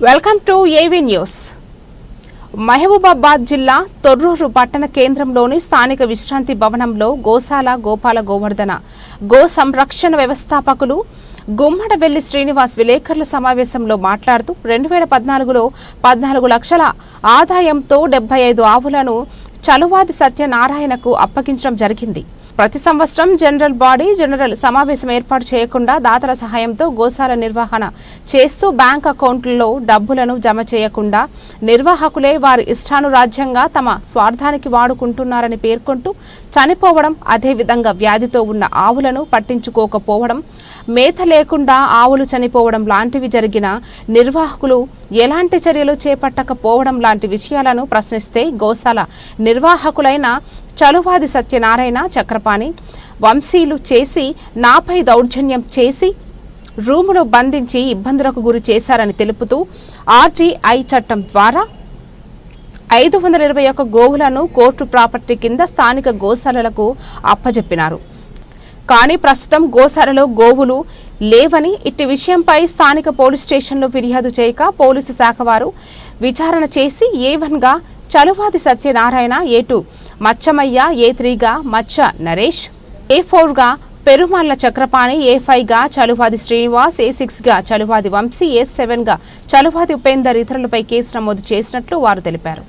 Welcome to AV news. Mahabubabad జిల్లా తొర్రూరు పట్టణ కేంద్రంలోని స్థానిక విశ్రాంతి భవనంలో గోశాల గోపాల గోవర్ధన గో సంరక్షణ వ్యవస్థాపకులు గుమ్మడవెల్లి శ్రీనివాస్ విలేకరుల సమావేశంలో మాట్లాడుతూ రెండు వేల పద్నాలుగులో పద్నాలుగు లక్షల ఆదాయంతో డెబ్బై ఐదు ఆవులను చలువాది సత్యనారాయణకు అప్పగించడం జరిగింది. ప్రతి సంవత్సరం జనరల్ బాడీ జనరల్ సమావేశం ఏర్పాటు చేయకుండా దాతల సహాయంతో గోశాల నిర్వహణ చేస్తూ బ్యాంక్ అకౌంట్లలో డబ్బులను జమ చేయకుండా నిర్వాహకులే వారి ఇష్టానురాజ్యంగా తమ స్వార్థానికి వాడుకుంటున్నారని పేర్కొంటూ చనిపోవడం అదేవిధంగా వ్యాధితో ఉన్న ఆవులను పట్టించుకోకపోవడం మేత లేకుండా ఆవులు చనిపోవడం లాంటివి జరిగిన నిర్వాహకులు ఎలాంటి చర్యలు చేపట్టకపోవడం లాంటి విషయాలను ప్రశ్నిస్తే గోశాల నిర్వాహకులైన చలువాది సత్యనారాయణ చక్రపాణి వంశీలు చేసి నాపై దౌర్జన్యం చేసి రూములో బంధించి ఇబ్బందులకు గురి చేశారని తెలుపుతూ ఆర్టీఐ చట్టం ద్వారా ఐదు వందల ఇరవై ఒక్క గోవులను కోర్టు ప్రాపర్టీ కింద స్థానిక గోశాలలకు అప్పజెప్పినారు. కానీ ప్రస్తుతం గోశాలలో గోవులు లేవని ఇట్టి విషయంపై స్థానిక పోలీస్ స్టేషన్లో ఫిర్యాదు చేయక పోలీసు శాఖ వారు విచారణ చేసి ఏ వన్గా Chaluvadi Satyanarayana A two Machamayya A త్రీగా Macha Naresh. ఏ ఫోర్గా పెరుమాళ్ళ చక్రపాణి ఏ ఫైవ్గా చలువాది శ్రీనివాస్ ఏ సిక్స్గా చలువాది వంశీ ఏ సెవెన్గా చలువాది ఉపేందర్ ఇతరులపై కేసు నమోదు చేసినట్లు వారు తెలిపారు.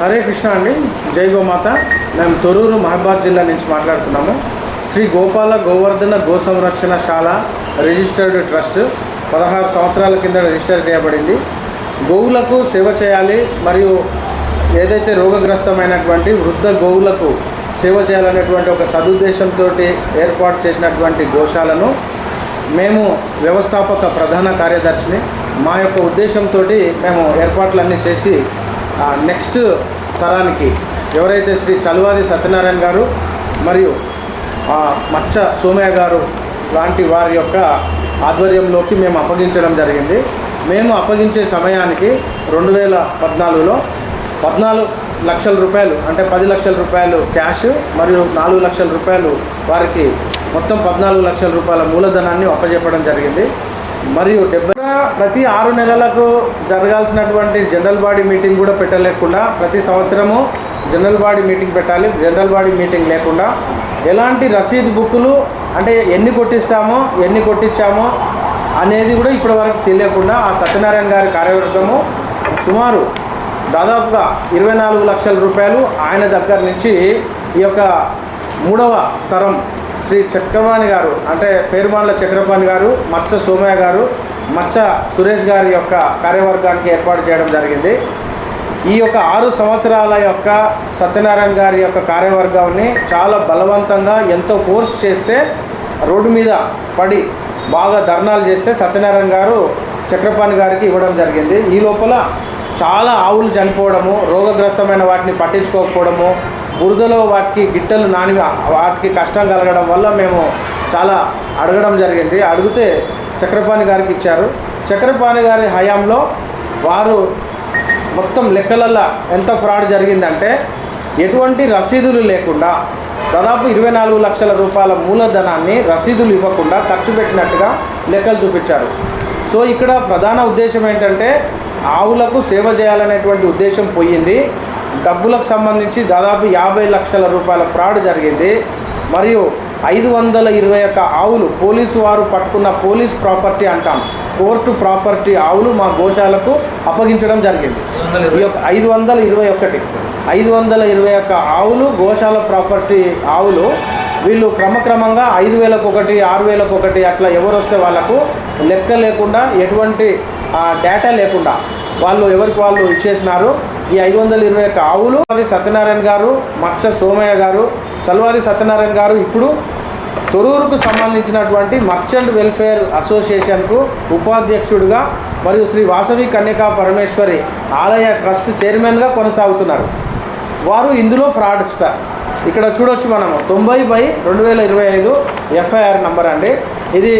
హరే కృష్ణ అండి. జై గోమాత. మేము తొరూరు మహబాద్ జిల్లా నుంచి మాట్లాడుతున్నాము. శ్రీ గోపాల గోవర్ధన గో సంరక్షణ శాల రిజిస్టర్డ్ ట్రస్ట్ పదహారు సంవత్సరాల కింద రిజిస్టర్ చేయబడింది. గోవులకు సేవ చేయాలి మరియు ఏదైతే రోగగ్రస్తమైనటువంటి వృద్ధ గోవులకు సేవ చేయాలనేటువంటి ఒక సదుద్దేశంతో ఏర్పాటు చేసినటువంటి గోశాలను మేము వ్యవస్థాపక ప్రధాన కార్యదర్శిని మా యొక్క ఉద్దేశంతో మేము ఏర్పాట్లన్నీ చేసి నెక్స్ట్ తరానికి ఎవరైతే శ్రీ చలువాది సత్యనారాయణ గారు మరియు మచ్చ సోమయ్య గారు లాంటి వారి యొక్క ఆధ్వర్యంలోకి మేము అప్పగించడం జరిగింది. మేము అప్పగించే సమయానికి రెండు వేల పద్నాలుగులో పద్నాలుగు లక్షల రూపాయలు అంటే పది లక్షల రూపాయలు క్యాష్ మరియు నాలుగు లక్షల రూపాయలు వారికి మొత్తం పద్నాలుగు లక్షల రూపాయల మూలధనాన్ని అప్పజెప్పడం జరిగింది. మరియు డెబ్బై ప్రతి ఆరు నెలలకు జరగాల్సినటువంటి జనరల్ బాడీ మీటింగ్ కూడా పెట్టలేకుండా ప్రతి సంవత్సరము జనరల్ బాడీ మీటింగ్ పెట్టాలి జనరల్ బాడీ మీటింగ్ లేకుండా. ఎలాంటి రసీదు బుక్కులు అంటే ఎన్ని కొట్టిస్తామో ఎన్ని కొట్టించామో అనేది కూడా ఇప్పటి వరకు తెలియకుండా ఆ సత్యనారాయణ గారి కార్యవర్గము సుమారు దాదాపుగా ఇరవై నాలుగు లక్షల రూపాయలు ఆయన దగ్గర నుంచి ఈ యొక్క మూడవ తరం శ్రీ చక్రపాణి గారు అంటే పేరుమాన్ల చక్రపాణి గారు మత్స సోమయ్య గారు మత్స సురేష్ గారి యొక్క కార్యవర్గానికి ఏర్పాటు చేయడం జరిగింది. ఈ యొక్క ఆరు సంవత్సరాల యొక్క సత్యనారాయణ గారి యొక్క కార్యవర్గాన్ని చాలా బలవంతంగా ఎంతో ఫోర్స్ చేస్తే రోడ్డు మీద పడి బాగా ధర్నాలు చేస్తే సత్యనారాయణ గారు చక్రపాణి గారికి ఇవ్వడం జరిగింది. ఈ లోపల చాలా ఆవులు చనిపోవడము రోగగ్రస్తమైన వాటిని పట్టించుకోకపోవడము బురదలో వాటికి గిట్టలు నాని వాటికి కష్టం కలగడం వల్ల మేము చాలా అడగడం జరిగింది. అడిగితే చక్రపాణి గారికి ఇచ్చారు. చక్రపాణి గారి హయాంలో వారు మొత్తం లెక్కలల్లో ఎంత ఫ్రాడ్ జరిగిందంటే ఎటువంటి రసీదులు లేకుండా దాదాపు ఇరవై నాలుగు లక్షల రూపాయల మూలధనాన్ని రసీదులు ఇవ్వకుండా ఖర్చు పెట్టినట్టుగా లెక్కలు చూపించారు. సో ఇక్కడ ప్రధాన ఉద్దేశం ఏంటంటే ఆవులకు సేవ చేయాలనేటువంటి ఉద్దేశం పోయింది. డబ్బులకు సంబంధించి దాదాపు యాభై లక్షల రూపాయల ఫ్రాడ్ జరిగింది. మరియు ఐదు వందల ఇరవై ఒక్క ఆవులు పోలీసు వారు పట్టుకున్న పోలీస్ ప్రాపర్టీ అంటాం. కోర్టు ప్రాపర్టీ ఆవులు మా గోశాలకు అప్పగించడం జరిగింది. ఈ యొక్క ఐదు వందల ఇరవై ఒకటి ఐదు వందల ఇరవై ఒక్క ఆవులు గోశాల ప్రాపర్టీ ఆవులు వీళ్ళు క్రమక్రమంగా ఐదు వేలకు ఒకటి ఆరు వేలకు ఒకటి అట్లా ఎవరు వస్తే వాళ్ళకు లెక్క లేకుండా ఎటువంటి డేటా లేకుండా వాళ్ళు ఎవరికి వాళ్ళు ఇచ్చేసినారు. ఈ ఐదు వందల ఇరవై ఒక్క ఆవులు అది సత్యనారాయణ గారు మత్స సోమయ్య గారు చల్వాది సత్యనారాయణ గారు ఇప్పుడు తొరూరుకు సంబంధించినటువంటి మర్చెంట్ వెల్ఫేర్ అసోసియేషన్కు ఉపాధ్యక్షుడిగా మరియు శ్రీ వాసవి కన్యకా పరమేశ్వరి ఆలయ ట్రస్ట్ చైర్మన్గా కొనసాగుతున్నారు. వారు ఇందులో ఫ్రాడ్స్టార్. ఇక్కడ చూడొచ్చు మనము. తొంభై బై రెండు వేల ఇరవై ఐదు ఎఫ్ఐఆర్ నంబర్ అండి. ఇది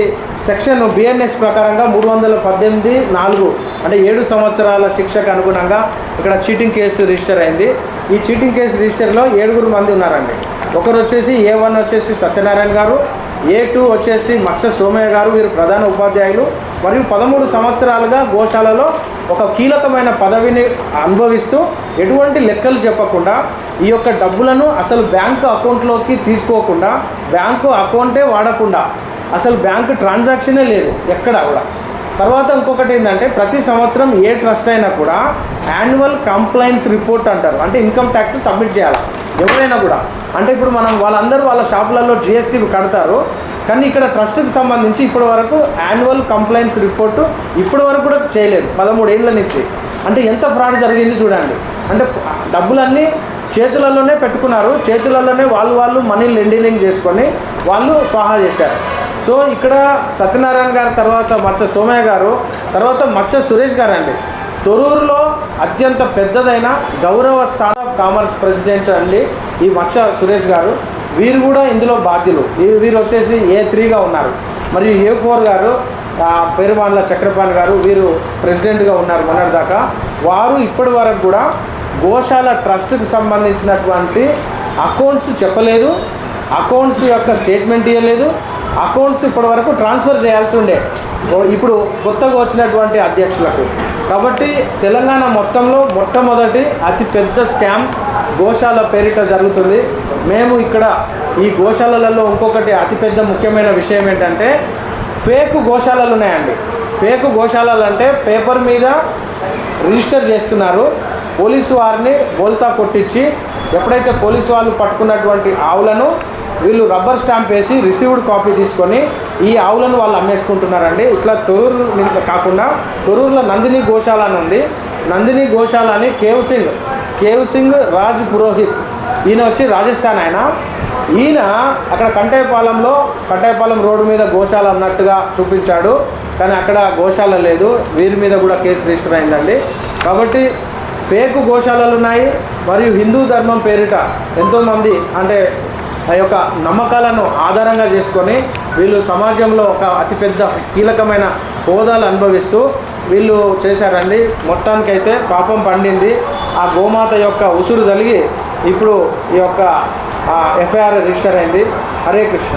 సెక్షన్ బిఎన్ఎస్ ప్రకారంగా మూడు వందల పద్దెనిమిది నాలుగు అంటే ఏడు సంవత్సరాల శిక్షకు అనుగుణంగా ఇక్కడ చీటింగ్ కేసు రిజిస్టర్ అయింది. ఈ చీటింగ్ కేసు రిజిస్టర్లో ఏడుగురు మంది ఉన్నారండి. ఒకరు వచ్చేసి ఏ వన్ వచ్చేసి సత్యనారాయణ గారు ఏ టూ వచ్చేసి మత్స్య సోమయ్య గారు వీరు ప్రధాన ఉపాధ్యాయులు. మరియు పదమూడు సంవత్సరాలుగా గోశాలలో ఒక కీలకమైన పదవిని అనుభవిస్తూ ఎటువంటి లెక్కలు చెప్పకుండా ఈ యొక్క డబ్బులను అసలు బ్యాంకు అకౌంట్లోకి తీసుకోకుండా బ్యాంకు అకౌంటే వాడకుండా అసలు బ్యాంకు ట్రాన్సాక్షనే లేదు ఎక్కడ కూడా. తర్వాత ఇంకొకటి ఏంటంటే ప్రతి సంవత్సరం ఏ ట్రస్ట్ అయినా కూడా యాన్యువల్ కంప్లైంట్స్ రిపోర్ట్ అంటారు. అంటే ఇన్కమ్ ట్యాక్స్ సబ్మిట్ చేయాలి. ఎవరైనా కూడా. అంటే ఇప్పుడు మనం వాళ్ళందరూ వాళ్ళ షాపులలో జిఎస్టీ కడతారు. కానీ ఇక్కడ ట్రస్ట్కి సంబంధించి ఇప్పటి వరకు యాన్యువల్ కంప్లైంట్స్ రిపోర్టు ఇప్పటి వరకు కూడా చేయలేదు. పదమూడేళ్ళ నుంచి. అంటే ఎంత ఫ్రాడ్ జరిగింది చూడండి. అంటే డబ్బులన్నీ చేతులలోనే పెట్టుకున్నారు. చేతులలోనే వాళ్ళు వాళ్ళు మనీ లెండింగ్ చేసుకొని వాళ్ళు స్వాహా చేశారు. సో ఇక్కడ సత్యనారాయణ గారి తర్వాత మత్స్య సోమయ్య గారు తర్వాత మత్స్య సురేష్ గారు అండి తొరూరులో అత్యంత పెద్దదైన గౌరవ స్థాన్ ఆఫ్ కామర్స్ ప్రెసిడెంట్ అండి ఈ మత్స్య సురేష్ గారు. వీరు కూడా ఇందులో బాధ్యులు. వీరు వచ్చేసి ఏ త్రీగా ఉన్నారు. మరియు ఏ ఫోర్ గారు పేరుమాన్ల చక్రపాణి గారు వీరు ప్రెసిడెంట్గా ఉన్నారు మొన్నటిదాకా. వారు ఇప్పటి వరకు కూడా గోశాల ట్రస్ట్కి సంబంధించినటువంటి అకౌంట్స్ చెప్పలేదు. అకౌంట్స్ యొక్క స్టేట్మెంట్ ఇవ్వలేదు అకౌంట్స్ ఇప్పటి వరకు ట్రాన్స్ఫర్ చేయాల్సి ఉండే. ఇప్పుడు కొత్తగా వచ్చినటువంటి అధ్యక్షులకు. కాబట్టి తెలంగాణ మొత్తంలో మొట్టమొదటి అతి పెద్ద స్కామ్ గోశాల పేరిట జరుగుతుంది. మేము ఇక్కడ ఈ గోశాలలలో ఇంకొకటి అతిపెద్ద ముఖ్యమైన విషయం ఏంటంటే ఫేక్ గోశాలలు ఉన్నాయండి. ఫేక్ గోశాలలు అంటే పేపర్ మీద రిజిస్టర్ చేస్తున్నారు. పోలీసు వారిని బోల్తా కొట్టించి ఎప్పుడైతే పోలీసు వాళ్ళు పట్టుకున్నటువంటి ఆవులను వీళ్ళు రబ్బర్ స్టాంప్ వేసి రిసీవ్డ్ కాపీ తీసుకొని ఈ ఆవులను వాళ్ళు అమ్మేసుకుంటున్నారండి. ఇట్లా తొరూరు కాకుండా తొరూరులో నందిని గోశాల అని ఉంది. నందిని గోశాల అని కేవ్ సింగ్ కేవ్ సింగ్ రాజ్ పురోహిత్. ఈయన వచ్చి రాజస్థాన్ ఆయన. ఈయన అక్కడ కంటేపాలెంలో కంటేపాలెం రోడ్డు మీద గోశాల ఉన్నట్టుగా చూపించాడు. కానీ అక్కడ గోశాల లేదు. వీరి మీద కూడా కేసు రిజిస్టర్ అయిందండి. కాబట్టి ఫేక్ గోశాలలు ఉన్నాయి. మరియు హిందూ ధర్మం పేరిట ఎంతోమంది అంటే ఆ యొక్క నమ్మకాలను ఆధారంగా చేసుకొని వీళ్ళు సమాజంలో ఒక అతిపెద్ద కీలకమైన హోదాలు అనుభవిస్తూ వీళ్ళు చేశారండి. మొత్తానికైతే పాపం పండింది. ఆ గోమాత యొక్క ఉసురు తలిగి ఇప్పుడు ఈ యొక్క ఎఫ్ఐఆర్ రిజిస్టర్ అయింది. హరే కృష్ణ.